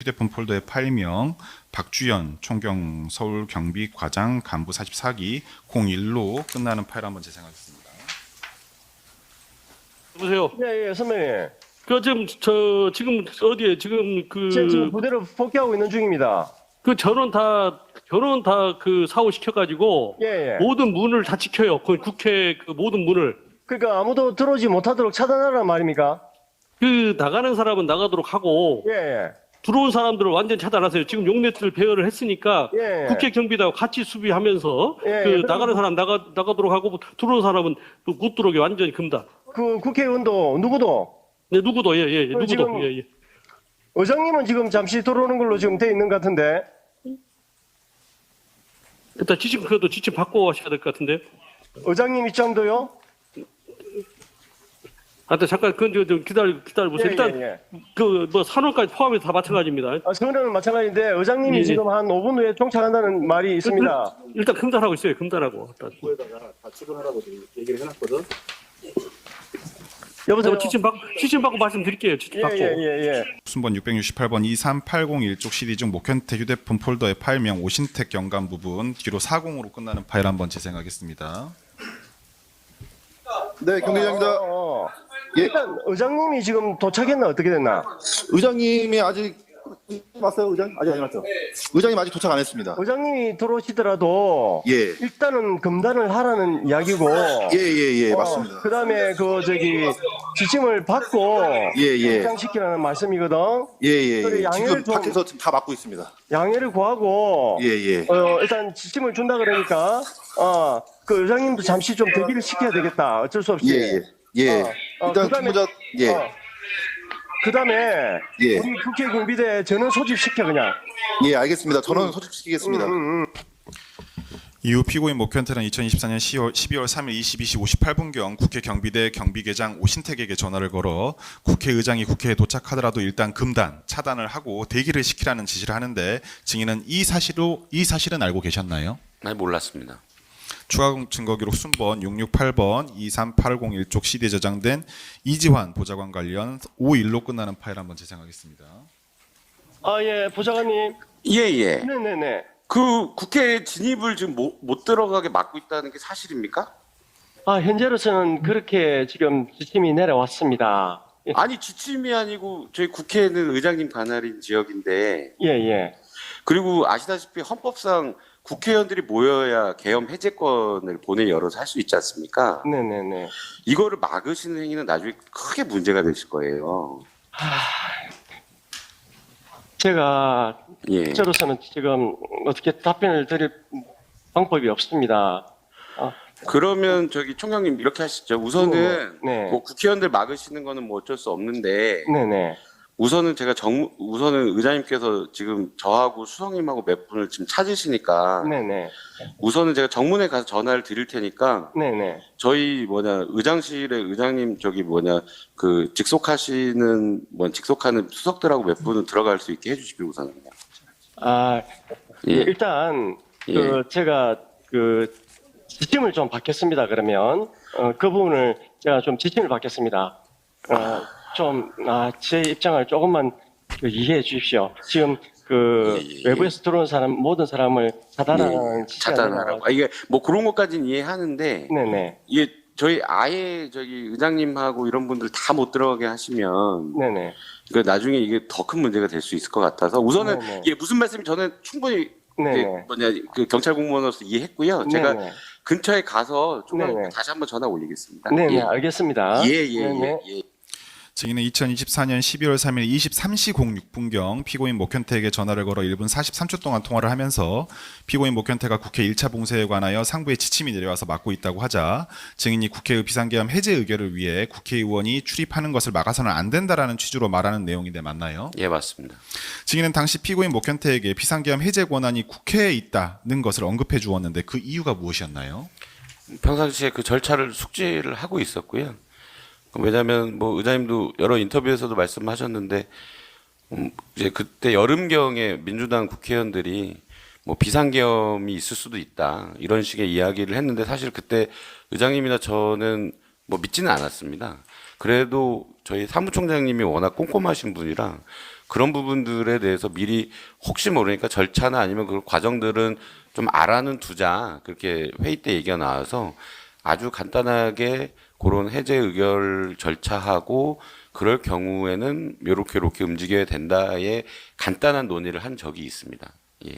휴대폰 폴더의 파일명 박주연 총경 서울 경비 과장 간부 44기 01로 끝나는 파일 한번 재생하겠습니다. 여보세요. 예, 예, 선배님. 그 지금 저 지금 어디에 지금 제가 지금 그 부대로 복귀하고 있는 중입니다. 그 전원 다 전원 다 그 사고 시켜 가지고 예, 예. 모든 문을 다 지켜요. 그 국회 그 모든 문을 그러니까 아무도 들어오지 못하도록 차단하라는 말입니까? 그 나가는 사람은 나가도록 하고 예, 예. 들어온 사람들을 완전 차단하세요. 지금 용네트를 배열을 했으니까 예, 예. 국회 경비대와 같이 수비하면서 예, 그 예. 나가는 사람 나가 나가도록 하고 들어온 사람은 그못 들어오게 완전히 금다. 그 국회의원도 누구도 네 누구도 예예 예, 그럼 누구도 지금- 예 예. 의장님은 지금 잠시 들어오는 걸로 지금 돼 있는 것 같은데 일단 지침 그래도 지침 받고 하셔야 될 것 같은데. 의장님 입장도요? 하여튼 잠깐 그건 좀- 좀 기다려 기다려 보세요. 예, 일단 예, 예. 그뭐 산업까지 포함해서 다 마찬가지입니다. 아, 성능은 마찬가지인데 의장님이 예, 예. 지금 한 5분 후에 종착한다는 말이 있습니다. 일단 금단하고 있어요. 금단하고. 일단. 에다가 다 출근하라고 지금 얘기를 해놨거든. 여보세요? 지침 받고 지침 받고 말씀드릴게요. 지침 예, 받고. 예, 예, 예. 순번 668번 23801쪽 CD 중 목현태 휴대폰 폴더의 파일명 오신택 경감 부분 뒤로 40으로 끝나는 파일 한번 재생하겠습니다. 네, 경기장입니다. 어, 어. 예. 일단 의장님이 지금 도착했나 어떻게 됐나? 의장님이 아직 왔어요, 의장? 아직 안 왔죠? 의장님 아직 도착 안 했습니다. 의장님이 들어오시더라도 예. 일단은 금단을 하라는 이야기고 예, 예, 예, 맞습니다. 그 다음에 그 저기 지침을 받고 예, 예. 입장시키라는 말씀이거든. 예, 예, 그래, 예. 양해를 지금 좀- 밖에서 지금 다 막고 있습니다. 양해를 구하고 예, 예. 어, 일단 지침을 준다 그러니까 어, 그 의장님도 잠시 좀 대기를 시켜야 되겠다. 어쩔 수 없이. 예, 예. 예. 어, 어, 일단 그다음에- 근무자, 예. 그 다음에 예. 우리 국회 경비대 전원 소집시켜 그냥. 예, 알겠습니다. 저는 소집시키겠습니다. 음, 음. 이후 피고인 목현태는 2024년 10월, 12월 3일 22시 58분경 국회 경비대 경비계장 오신택에게 전화를 걸어 국회의장이 국회에 도착하더라도 일단 금단, 차단을 하고 대기를 시키라는 지시를 하는데 증인은 이 사실로 이 사실은 알고 계셨나요? 아니 몰랐습니다. 추가 증거 기록 순번 668번 23801쪽 CD에 저장된 이지환 보좌관 관련 51로 끝나는 파일 한번 재생하겠습니다. 아, 예, 보좌관님. 예 예. 네네네. 그 국회 진입을 지금 못, 못 들어가게 막고 있다는 게 사실입니까? 아, 현재로서는 그렇게 지금 지침이 내려왔습니다. 예, 아니 지침이 아니고 저희 국회는 의장님 관할인 지역인데 예. 예. 그리고 아시다시피 헌법상 국회의원들이 모여야 계엄 해제권을 본회의 열어서 할 수 있지 않습니까? 네네네. 이거를 막으시는 행위는 나중에 크게 문제가 되실 거예요. 제가 예. 저로서는 지금 어떻게 답변을 드릴 방법이 없습니다. 그러면 저기 총장님 이렇게 하시죠. 우선은 네. 뭐 국회의원들 막으시는 거는 뭐 어쩔 수 없는데 네네. 우선은 제가 정 우선은 의장님께서 지금 저하고 수석님하고 몇 분을 지금 찾으시니까 네네. 우선은 제가 정문에 가서 전화를 드릴 테니까 네네. 저희 뭐냐 의장실에 의장님 저기 뭐냐 그 직속하시는 뭐 직속하는 수석들하고 몇 분은 들어갈 수 있게 해주시길 우선은. 아, 예. 일단 예. 그 제가 그 지침을 좀 받겠습니다. 그러면 어, 그 부분을 제가 좀 지침을 받겠습니다. 어, 좀제 입장을 조금만 그 이해해 주십시오. 지금 그 예, 예, 예. 외부에서 들어온 사람 모든 사람을 차단하는 지시가 차단하라고. 아, 이게 뭐 그런 것까지는 이해하는데 네네. 이게 저희 아예 저기 의장님하고 이런 분들 다 못 들어가게 하시면 네네. 그 나중에 이게 더 큰 문제가 될 수 있을 것 같아서 우선은 네네. 이게 무슨 말씀이 저는 충분히. 이게 뭐냐 그 경찰 공무원으로서 이해했고요. 제가. 근처에 가서 좀 네네. 다시 한번 전화 올리겠습니다. 네네. 예. 알겠습니다. 예. 예, 예. 증인은 2024년 12월 3일 23시 06분경 피고인 목현태에게 전화를 걸어 1분 43초 동안 통화를 하면서 피고인 목현태가 국회 1차 봉쇄에 관하여 상부의 지침이 내려와서 막고 있다고 하자 증인이 국회의 비상계엄 해제 의결을 위해 국회의원이 출입하는 것을 막아서는 안 된다라는 취지로 말하는 내용인데 맞나요? 예, 맞습니다. 증인은 당시 피고인 목현태에게 비상계엄 해제 권한이 국회에 있다는 것을 언급해 주었는데 그 이유가 무엇이었나요? 평상시에 그 절차를 숙지를 하고 있었고요. 왜냐하면 뭐 의장님도 여러 인터뷰에서도 말씀하셨는데 음, 이제 그때 여름경에 민주당 국회의원들이 뭐 비상계엄이 있을 수도 있다 이런 식의 이야기를 했는데 사실 그때 의장님이나 저는 뭐 믿지는 않았습니다. 그래도 저희 사무총장님이 워낙 꼼꼼하신 분이라 그런 부분들에 대해서 미리 혹시 모르니까 절차나 아니면 그 과정들은 좀 알아는 두자 그렇게 회의 때 얘기가 나와서 아주 간단하게 그런 해제 의결 절차하고 그럴 경우에는 요렇게 요렇게 움직여야 된다의 간단한 논의를 한 적이 있습니다. 예.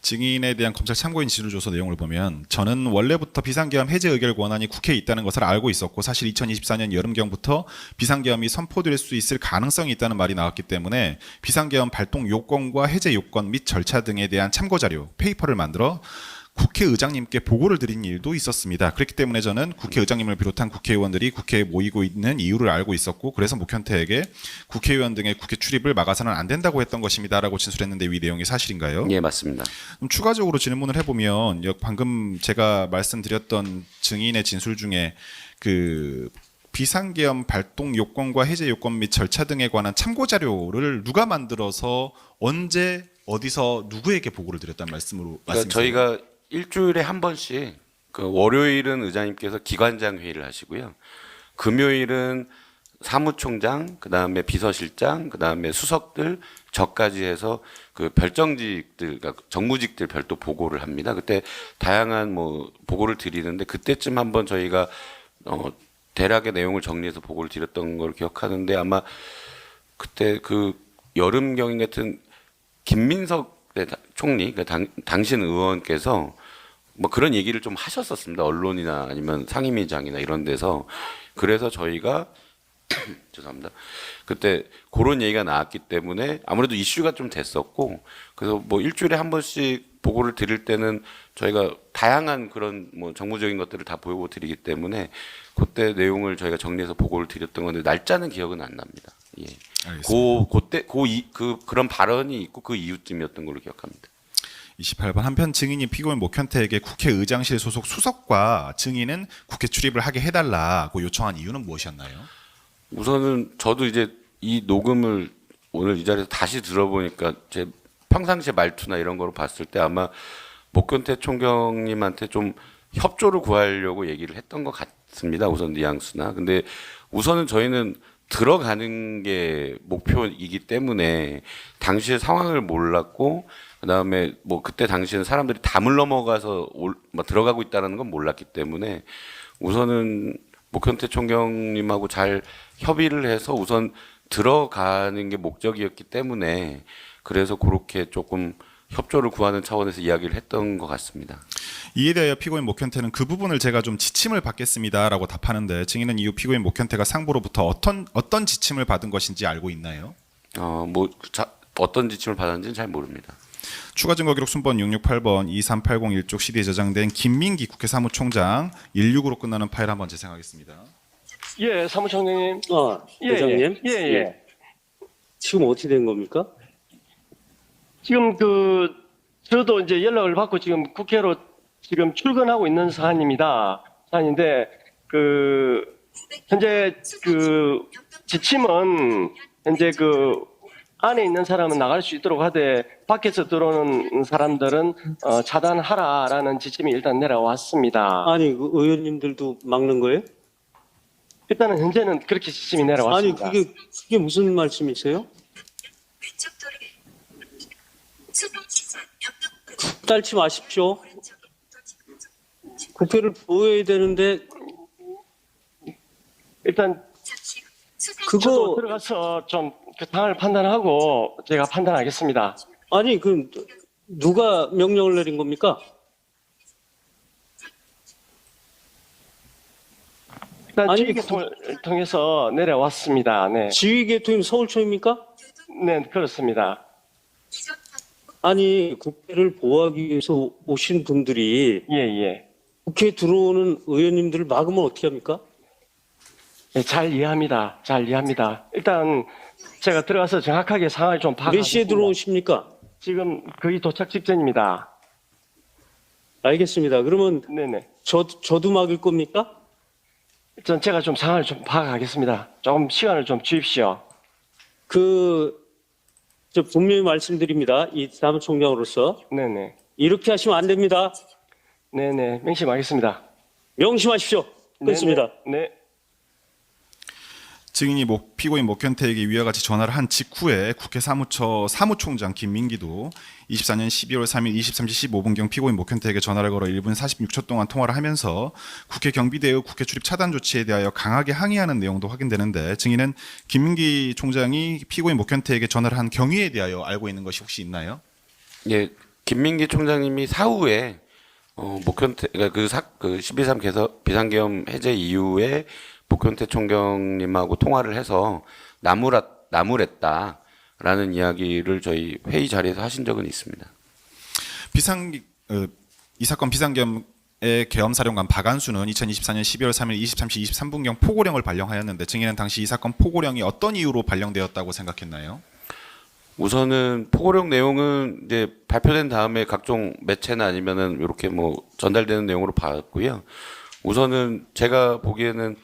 증인에 대한 검찰 참고인 진술 조서 내용을 보면 저는 원래부터 비상계엄 해제 의결 권한이 국회에 있다는 것을 알고 있었고 사실 2024년 여름경부터 비상계엄이 선포될 수 있을 가능성이 있다는 말이 나왔기 때문에 비상계엄 발동 요건과 해제 요건 및 절차 등에 대한 참고 자료 페이퍼를 만들어 국회의장님께 보고를 드린 일도 있었습니다. 그렇기 때문에 저는 국회의장님을 비롯한 국회의원들이 국회에 모이고 있는 이유를 알고 있었고 그래서 목현태에게 국회의원 등의 국회 출입을 막아서는 안 된다고 했던 것입니다라고 진술했는데 이 내용이 사실인가요? 예, 맞습니다. 그럼 추가적으로 질문을 해보면 여- 방금 제가 말씀드렸던 증인의 진술 중에 그 비상계엄 발동 요건과 해제 요건 및 절차 등에 관한 참고 자료를 누가 만들어서 언제 어디서 누구에게 보고를 드렸다는 말씀으로 그러니까 말씀이세요? 저희가 일주일에 한 번씩 그 월요일은 의장님께서 기관장 회의를 하시고요. 금요일은 사무총장, 그 다음에 비서실장, 그 다음에 수석들, 저까지 해서 그 별정직들, 그러니까 정무직들 별도 보고를 합니다. 그때 다양한 뭐 보고를 드리는데 그때쯤 한번 저희가 어 대략의 내용을 정리해서 보고를 드렸던 걸 기억하는데 아마 그때 그 여름경 같은 김민석 총리, 그 당, 당신 의원께서 뭐 그런 얘기를 좀 하셨었습니다. 언론이나 아니면 상임위장이나 이런 데서 그래서 저희가 죄송합니다. 그때 그런 얘기가 나왔기 때문에 아무래도 이슈가 좀 됐었고 그래서 뭐 일주일에 한 번씩 보고를 드릴 때는 저희가 다양한 그런 뭐 정무적인 것들을 다 보고 드리기 때문에 그때 내용을 저희가 정리해서 보고를 드렸던 건데 날짜는 기억은 안 납니다. 예. 고 그때 고그 그런 발언이 있고 그 이후쯤이었던 걸로 기억합니다. 28번 한편 증인이 피고인 목현태에게 국회의장실 소속 수석과 증인은 국회 출입을 하게 해달라고 요청한 이유는 무엇이었나요? 우선은 저도 이제 이 녹음을 오늘 이 자리에서 다시 들어보니까 제 평상시 말투나 이런 거로 봤을 때 아마 목견태 총경님한테 좀 협조를 구하려고 얘기를 했던 것 같습니다. 우선 뉘앙스나. 근데 우선은 저희는 들어가는 게 목표이기 때문에 당시의 상황을 몰랐고 그다음에 뭐 그때 당시에는 사람들이 담을 넘어가서 올, 막 들어가고 있다는 건 몰랐기 때문에 우선은 목현태 총경님하고 잘 협의를 해서 우선 들어가는 게 목적이었기 때문에 그래서 그렇게 조금 협조를 구하는 차원에서 이야기를 했던 것 같습니다. 이에 대하여 피고인 목현태는 그 부분을 제가 좀 지침을 받겠습니다라고 답하는데 증인은 이후 피고인 목현태가 상부로부터 어떤 어떤 지침을 받은 것인지 알고 있나요? 어, 뭐 자, 어떤 지침을 받았는지는 잘 모릅니다. 추가 증거 기록 순번 668번 23801쪽 CD에 저장된 김민기 국회 사무총장 16으로 끝나는 파일 한번 재생하겠습니다. 예, 사무총장님. 아, 예, 회장님. 예, 예, 예. 지금 어떻게 된 겁니까? 지금 그 저도 이제 연락을 받고 지금 국회로 지금 출근하고 있는 사안입니다. 사안인데 그 현재 그 지침은 현재 그 안에 있는 사람은 나갈 수 있도록 하되 밖에서 들어오는 사람들은 어, 차단하라라는 지침이 일단 내려왔습니다. 아니, 그 의원님들도 막는 거예요? 일단은 현재는 그렇게 지침이 아니, 내려왔습니다. 그게, 그게 무슨 말씀이세요? 딸치 마십시오. 국회를 보호해야 되는데, 일단 그거, 들어가서 좀그 상황을 판단하고 제가 판단하겠습니다. 아니, 그, 누가 명령을 내린 겁니까? 일단 아니, 지휘 계통을 통해서 내려왔습니다. 네, 지휘 계통이 서울청입니까? 네 그렇습니다. 아니, 국회를 보호하기 위해서 오신 분들이 예, 예. 국회에 들어오는 의원님들을 막으면 어떻게 합니까? 네, 잘 이해합니다. 잘 이해합니다. 일단 제가 들어가서 정확하게 상황을 좀몇 파악하겠습니다. 시에 들어오십니까? 지금 거의 도착 직전입니다. 알겠습니다. 그러면 네네. 저, 저도 막을 겁니까? 일단 제가 좀 상황을 좀 파악하겠습니다. 조금 시간을 좀 주십시오. 그, 저 분명히 말씀드립니다. 이 사무총장으로서. 네네. 이렇게 하시면 안 됩니다. 네네. 명심하겠습니다. 명심하십시오. 끊습니다. 네네. 네. 증인이 목, 피고인 목현태에게 위와 같이 전화를 한 직후에 국회 사무처 사무총장 김민기도 24년 12월 3일 23시 15분경 피고인 목현태에게 전화를 걸어 1분 46초 동안 통화를 하면서 국회 경비대의 국회 출입 차단 조치에 대하여 강하게 항의하는 내용도 확인되는데 증인은 김민기 총장이 피고인 목현태에게 전화를 한 경위에 대하여 알고 있는 것이 혹시 있나요? 예, 김민기 총장님이 사후에 어, 목현태 그러니까 그, 사, 그 12.3 개서 비상계엄 해제 이후에 목현태 총장님하고 통화를 해서 나무라 나무랬다라는 이야기를 저희 회의 자리에서 하신 적은 있습니다. 비상 어, 이 사건 비상계엄의 계엄사령관 박안수는 2024년 12월 3일 23시 23분경 포고령을 발령하였는데 증인은 당시 이 사건 포고령이 어떤 이유로 발령되었다고 생각했나요? 우선은 포고령 내용은 이제 발표된 다음에 각종 매체나 아니면은 이렇게 뭐 전달되는 내용으로 봤고요. 우선은 제가 보기에는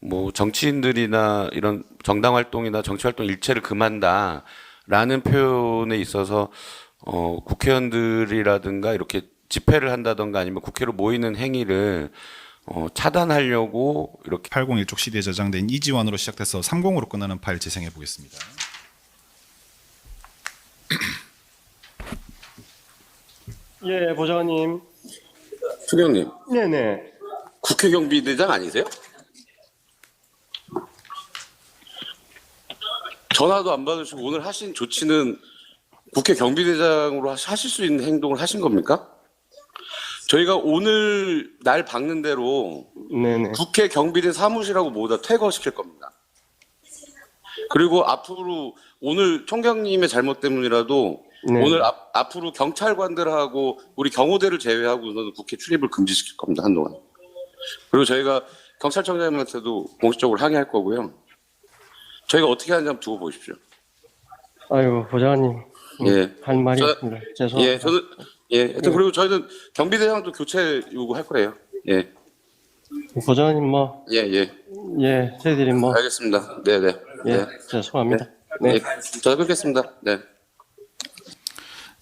뭐 정치인들이나 이런 정당 활동이나 정치 활동 일체를 금한다라는 표현에 있어서 어 국회의원들이라든가 이렇게 집회를 한다던가 아니면 국회로 모이는 행위를 어 차단하려고 이렇게 801쪽 CD에 저장된 이지원으로 시작돼서 30으로 끝나는 파일 재생해 보겠습니다. 예, 보좌관님. 수경님, 네네. 국회 경비대장 아니세요? 전화도 안 받으시고 오늘 하신 조치는 국회 경비대장으로 하실 수 있는 행동을 하신 겁니까? 저희가 오늘 날 박는 대로 네네. 국회 경비대 사무실하고 모두 다 퇴거시킬 겁니다. 그리고 앞으로 오늘 총장님의 잘못 때문이라도 네. 오늘 앞, 앞으로 경찰관들하고 우리 경호대를 제외하고는 국회 출입을 금지시킬 겁니다 한동안. 그리고 저희가 경찰청장님한테도 공식적으로 항의할 거고요. 저희가 어떻게 하는지 한번 두고 보십시오. 아이고, 보좌관님. 예. 할 말이 저- 있습니다. 죄송합니다. 예, 저는 예, 하여튼 그리고 저희는 경비대장도 교체 요구할 거예요. 예, 보좌관님 뭐, 예, 예. 예, 저희들이 뭐, 알겠습니다. 네, 네. 예, 네. 죄송합니다. 네. 네. 저도 끊겠습니다. 네.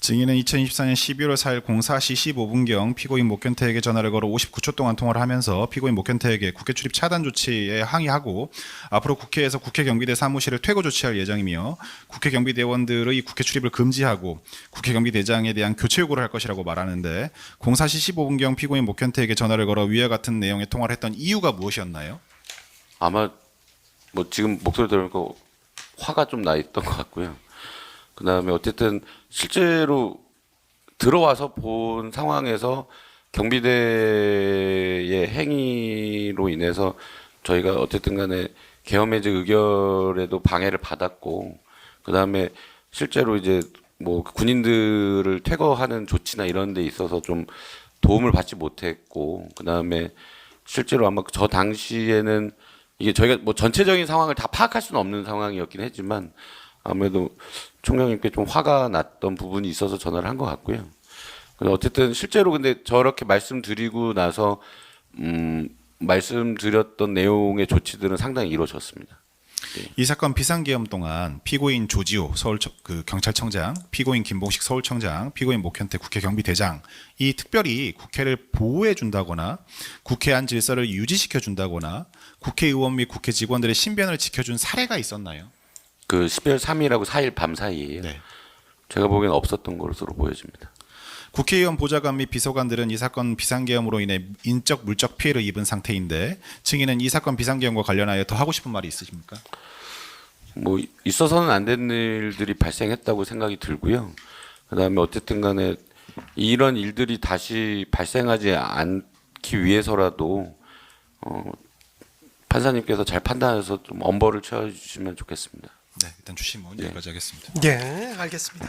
증인은 2024년 12월 4일 04시 15분경 피고인 목현태에게 전화를 걸어 59초 동안 통화를 하면서 피고인 목현태에게 국회 출입 차단 조치에 항의하고 앞으로 국회에서 국회 경비대 사무실을 퇴거 조치할 예정이며 국회 경비대원들의 국회 출입을 금지하고 국회 경비대장에 대한 교체 요구를 할 것이라고 말하는데 04시 15분경 피고인 목현태에게 전화를 걸어 위와 같은 내용의 통화를 했던 이유가 무엇이었나요? 아마 뭐 지금 목소리 들으니까 화가 좀 나 있던 것 같고요. 그 다음에 어쨌든 실제로 들어와서 본 상황에서 경비대의 행위로 인해서 저희가 어쨌든 간에 계엄해제 의결에도 방해를 받았고 그 다음에 실제로 이제 뭐 군인들을 퇴거하는 조치나 이런 데 있어서 좀 도움을 받지 못했고 그 다음에 실제로 아마 저 당시에는 이게 저희가 뭐 전체적인 상황을 다 파악할 수는 없는 상황이었긴 했지만 아무래도 총장님께 좀 화가 났던 부분이 있어서 전화를 한 것 같고요. 어쨌든 실제로 근데 저렇게 말씀드리고 나서 음 말씀드렸던 내용의 조치들은 상당히 이루어졌습니다. 이 사건 비상계엄 동안 피고인 조지호 서울 그 경찰청장, 피고인 김봉식 서울청장, 피고인 목현태 국회 경비대장 이 특별히 국회를 보호해 준다거나 국회 안 질서를 유지시켜 준다거나 국회의원 및 국회 직원들의 신변을 지켜준 사례가 있었나요? 그 12월 3일하고 4일 밤 사이에요. 네. 제가 보기엔 없었던 것으로 보여집니다. 국회의원 보좌관 및 비서관들은 이 사건 비상계엄으로 인해 인적 물적 피해를 입은 상태인데 증인은 이 사건 비상계엄과 관련하여 더 하고 싶은 말이 있으십니까? 뭐 있어서는 안 되는 일들이 발생했다고 생각이 들고요. 그다음에 어쨌든 간에 이런 일들이 다시 발생하지 않기 위해서라도 어 판사님께서 잘 판단해서 좀 엄벌을 취해 주시면 좋겠습니다. 네, 일단 주신 문 여기까지 하겠습니다. 예, 알겠습니다.